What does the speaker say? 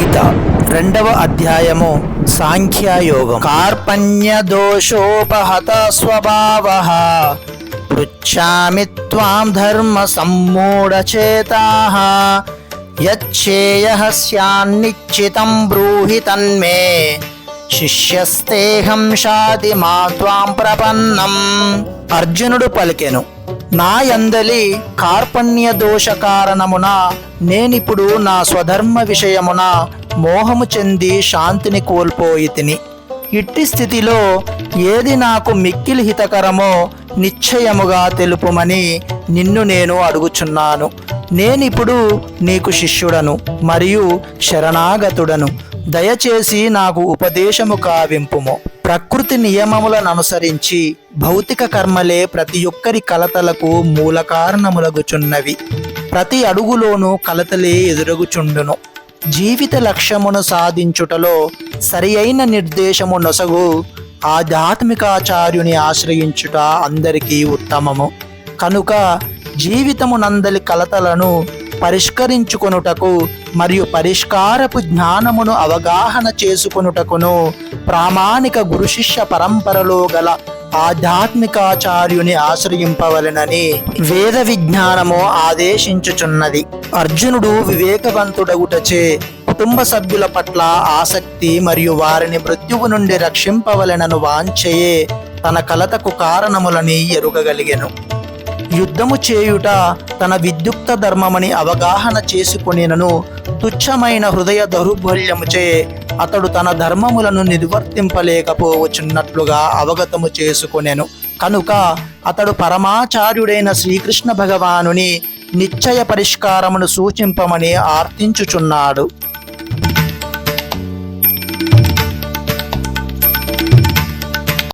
గీత రెండవ అధ్యాయము సాంఖ్యయోగం. కార్పణ్య దోషోపహత స్వభావ పృచ్చామి త్వాం ధర్మ సమ్మూఢచేతా యచ్చేయ స్యాన్నిశ్చితం బ్రూహి తన్మే శిష్యస్తేహం షాది మా త్వాం ప్రపన్నం. అర్జునుడు పలికెను నా యందలి కార్పణ్య దోష కారణమున నేనిప్పుడు నా స్వధర్మ విషయమున మోహము చెంది శాంతిని కోల్పోయి తిని. ఇట్టి స్థితిలో ఏది నాకు మిక్కిలి హితకరమో నిశ్చయముగా తెలుపుమని నిన్ను నేను అడుగుచున్నాను. నేనిప్పుడు నీకు శిష్యుడను మరియు శరణాగతుడను. దయచేసి నాకు ఉపదేశము కావింపుము. ప్రకృతి నియమములను అనుసరించి భౌతిక కర్మలే ప్రతి ఒక్కరి కలతలకు మూల కారణములగుచున్నవి. ప్రతి అడుగులోనూ కలతలే ఎదురగుచుండును. జీవిత లక్ష్యమును సాధించుటలో సరి అయిన నిర్దేశము నొసగు ఆధ్యాత్మికాచార్యుని ఆశ్రయించుట అందరికీ ఉత్తమము. కనుక జీవితమునందలి కలతలను పరిష్కరించుకొనుటకు మరియు పరిష్కారపు జ్ఞానమును అవగాహన చేసుకొనుటకును ప్రామాణిక గురు శిష్య పరంపరలో గల ఆధ్యాత్మికాచార్యుని ఆశ్రయింపవలెనని వేద విజ్ఞానము ఆదేశించుచున్నది. అర్జునుడు వివేకవంతుడగుటచే కుటుంబ సభ్యుల పట్ల ఆసక్తి మరియు వారిని మృత్యువు నుండి రక్షింపవలెనను వాంఛయే తన కలతకు కారణములని ఎరుగగలిగెను. యుద్ధము చేయుట తన విద్యుక్త ధర్మమని అవగాహన చేసుకునేనను తుచ్చమైన హృదయ దౌర్బల్యముచే అతడు తన ధర్మములను నిర్వర్తింపలేకపోవచ్చున్నట్లుగా అవగతము చేసుకునేను. కనుక అతడు పరమాచార్యుడైన శ్రీకృష్ణ భగవానుని నిశ్చయ పరిష్కారమును సూచింపమని ఆర్తించుచున్నాడు